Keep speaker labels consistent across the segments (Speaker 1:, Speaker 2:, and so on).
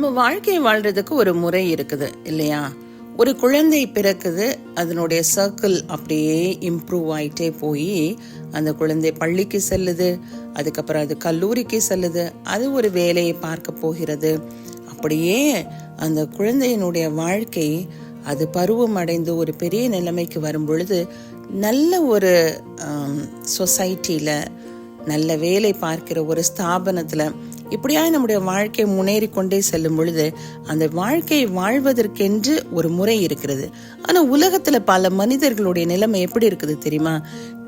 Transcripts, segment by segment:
Speaker 1: நம்ம வாழ்க்கையை வாழ்றதுக்கு ஒரு முறை இருக்குது இல்லையா? ஒரு குழந்தை பிறக்குது அதனுடைய சர்க்கிள் அப்படியே இம்ப்ரூவ் ஆயிட்டே போய் அந்த குழந்தை பள்ளிக்கு செல்லுது அதுக்கப்புறம் அது கல்லூரிக்கு செல்லுது அது ஒரு வேலையை பார்க்க போகிறது. அப்படியே அந்த குழந்தையினுடைய வாழ்க்கை அது பருவம் அடைந்து ஒரு பெரிய நிலைமைக்கு வரும் பொழுது நல்ல ஒரு சொசைட்டியில் நல்ல வேலை பார்க்கிற ஒரு ஸ்தாபனத்தில் இப்படியாய் நம்முடைய வாழ்க்கை முன்னேறி கொண்டே செல்லும் பொழுது அந்த வாழ்க்கையை வாழ்வதற்கென்று ஒரு முறை இருக்கிறது. ஆனா உலகத்துல பல மனிதர்களுடைய நிலைமை எப்படி இருக்குது தெரியுமா?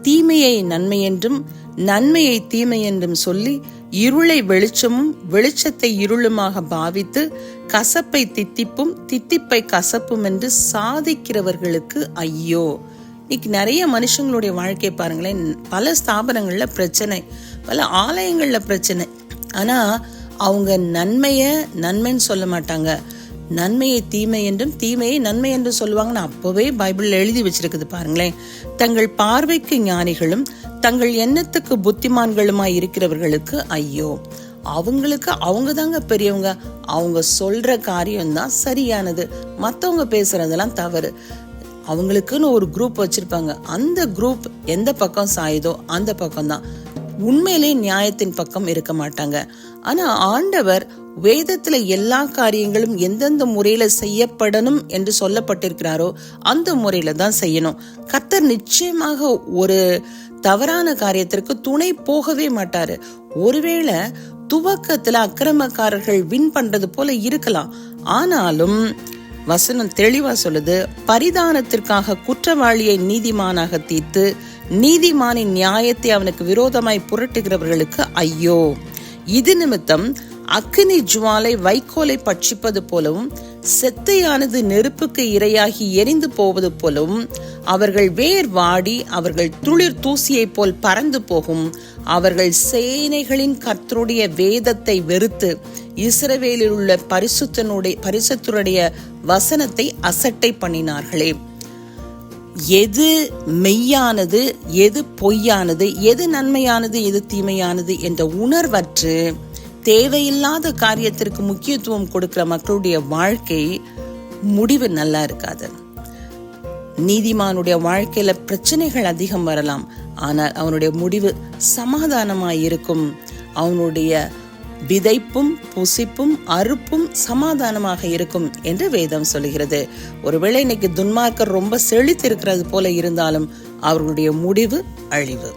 Speaker 1: தீமையை நன்மை என்றும் நன்மையை தீமை என்றும் சொல்லி இருளை வெளிச்சமும் வெளிச்சத்தை இருளுமாக பாவித்து கசப்பை தித்திப்பும் தித்திப்பை கசப்பும் என்று சாதிக்கிறவர்களுக்கு ஐயோ! இன்னைக்கு நிறைய மனுஷங்களுடைய வாழ்க்கையை பாருங்களேன் பல ஸ்தாபனங்கள்ல பிரச்சனை பல ஆலயங்கள்ல பிரச்சனை. ஆனா அவங்க நன்மையை நன்மைன்னு சொல்ல மாட்டாங்க. நன்மையை தீமை என்றும் தீமையை நன்மை என்றும் சொல்லுவாங்கன்னு அப்போவே பைபிள் எழுதி வச்சிருக்குது பாருங்களேன். தங்கள் பார்வைக்கு ஞானிகளும் தங்கள் எண்ணத்துக்கு புத்திமான்களுமாய் இருக்கிறவர்களுக்கு ஐயோ. அவங்களுக்கு அவங்க தாங்க பெரியவங்க. அவங்க சொல்ற காரியம்தான் சரியானது. மற்றவங்க பேசுறதெல்லாம் தவறு. அவங்களுக்குன்னு ஒரு குரூப் வச்சிருப்பாங்க. அந்த குரூப் எந்த பக்கம் சாயுதோ அந்த பக்கம் தான் உண்மையிலே நியாயத்தின் பக்கம் இருக்க மாட்டாங்க. ஆனா ஆண்டவர் வேதத்துல எல்லா காரியங்களும் எந்தெந்த முறையில செய்யப்படணும் என்று சொல்லப்பட்டிருக்கிறாரோ அந்த முறையில தான் செய்யணும். கத்தர் நிச்சயமாக ஒரு தவறான காரியத்திற்கு துணை போகவே மாட்டாரு. ஒருவேளை துவக்கத்துல அக்கிரமக்காரர்கள் வின் பண்றது போல இருக்கலாம். ஆனாலும் வசனம் தெளிவா சொல்லுது பரிதானத்திற்காக குற்றவாளியை நீதிமானாக தீர்த்து நீதிமானின் நியாயத்தை அவனுக்கு விரோதமாய் புரட்டுகிறவர்களுக்கு ஐயோ. இது நிமித்தம் அக்கினி ஜுவாலை வைக்கோலை பட்சிப்பது போலவும் செத்தையானது நெருப்புக்கு இரையாகி எரிந்து போவது போலவும் அவர்கள் வேர் வாடி அவர்கள் துளிர் தூசியைப் போல் பறந்து போகும். அவர்கள் சேனைகளின் கர்த்தருடைய வேதத்தை வெறுத்து இஸ்ரவேலில் உள்ள பரிசுத்தனுடைய பரிசுத்தருடைய வசனத்தை அசட்டை பண்ணினார்களே. எது மெய்யானது எது பொய்யானது எது நன்மையானது எது தீமையானது என்ற உணர்வற்று தேவையில்லாத காரியத்திற்கு முக்கியத்துவம் கொடுக்கிற மக்களுடைய வாழ்க்கை முடிவு நல்லா இருக்காது. நீதிமானுடைய வாழ்க்கையில பிரச்சனைகள் அதிகம் வரலாம். ஆனால் அவனுடைய முடிவு சமாதானமாய் இருக்கும் அவனுடைய விதைப்பும் புசிப்பும் அறுப்பும் சமாதானமாக இருக்கும் என்று வேதம் சொல்கிறது ஒருவேளை இன்னைக்கு துன்மார்க்கர் ரொம்ப செழித்திருக்கிறது போல இருந்தாலும் அவர்களுடைய முடிவு அழிவு.